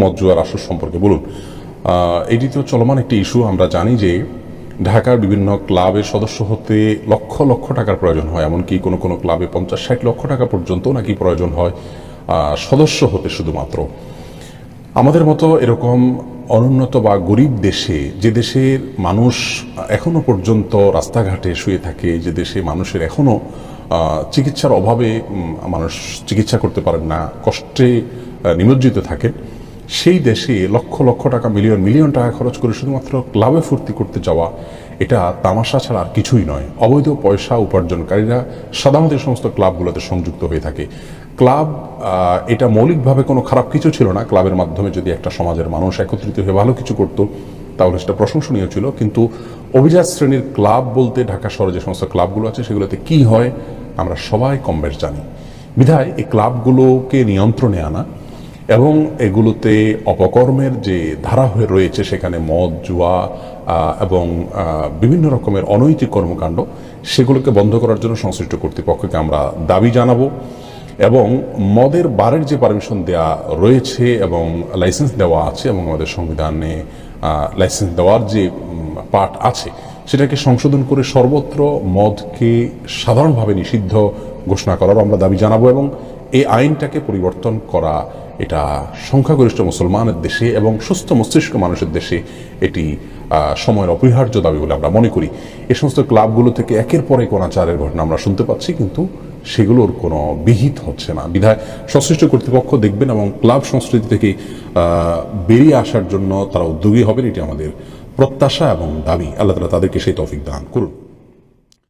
মদ জুয়ার আসর সম্পর্কে বলুন। এটি তো চলমান একটি ইস্যু আমরা জানি যে, ঢাকার বিভিন্ন ক্লাবের সদস্য হতে লক্ষ লক্ষ টাকার প্রয়োজন হয়, এমনকি কোনো কোনো ক্লাবে পঞ্চাশ ষাট লক্ষ টাকা পর্যন্ত নাকি প্রয়োজন হয় সদস্য হতে শুধুমাত্র। আমাদের মতো এরকম অনুন্নত বা গরিব দেশে, যে দেশের মানুষ এখনও পর্যন্ত রাস্তাঘাটে শুয়ে থাকে, যে দেশে মানুষের এখনও চিকিৎসার অভাবে মানুষ চিকিৎসা করতে পারেন না, কষ্টে নিমজ্জিত থাকেন সেই দেশে লক্ষ লক্ষ টাকা, মিলিয়ন মিলিয়ন টাকা খরচ করে শুধুমাত্র ক্লাবে ফুর্তি করতে যাওয়া, এটা তামাশা ছাড়া আর কিছুই নয়। অবৈধ পয়সা উপার্জনকারীরা সাধারণত এই সমস্ত ক্লাবগুলোতে সংযুক্ত হয়ে থাকে। ক্লাব এটা মৌলিকভাবে কোনো খারাপ কিছু ছিল না। ক্লাবের মাধ্যমে যদি একটা সমাজের মানুষ একত্রিত হয়ে ভালো কিছু করতো, তাহলে সেটা প্রশংসনীয় ছিল। কিন্তু অভিজাত শ্রেণির ক্লাব বলতে ঢাকা শহরে যে সমস্ত ক্লাবগুলো আছে, সেগুলোতে কি হয়, আমরা সবাই কম বেশ জানি। বিধায় এই ক্লাবগুলোকে নিয়ন্ত্রণে আনা এবং এগুলোতে অপকর্মের যে ধারা হয়ে রয়েছে সেখানে মদ, জুয়া এবং বিভিন্ন রকমের অনৈতিক কর্মকাণ্ড, সেগুলোকে বন্ধ করার জন্য সংশ্লিষ্ট কর্তৃপক্ষকে আমরা দাবি জানাব। এবং মদের বারের যে পারমিশন দেওয়া রয়েছে এবং লাইসেন্স দেওয়া আছে এবং আমাদের সংবিধানে লাইসেন্স দেওয়ার যে পার্ট আছে, সেটাকে সংশোধন করে সর্বত্র মদকে সাধারণভাবে নিষিদ্ধ ঘোষণা করার আমরা দাবি জানাব এবং এই আইনটাকে পরিবর্তন করা এটা সংখ্যাগরিষ্ঠ মুসলমানের দেশে এবং সুস্থ মস্তিষ্ক মানুষের দেশে এটি সময়ের অপরিহার্য দাবি বলে আমরা মনে করি। এ সমস্ত ক্লাবগুলো থেকে একের পরে এক অনাচারের ঘটনা আমরা শুনতে পাচ্ছি, কিন্তু সেগুলোর কোনো বিহিত হচ্ছে না। বিধায় সংশ্লিষ্ট কর্তৃপক্ষ দেখবেন এবং ক্লাব সংস্কৃতি থেকে বেরিয়ে আসার জন্য তারা উদ্যোগী হবেন, এটি আমাদের প্রত্যাশা এবং দাবি। আল্লাহ তালা তাদেরকে সেই তৌফিক দান করুন।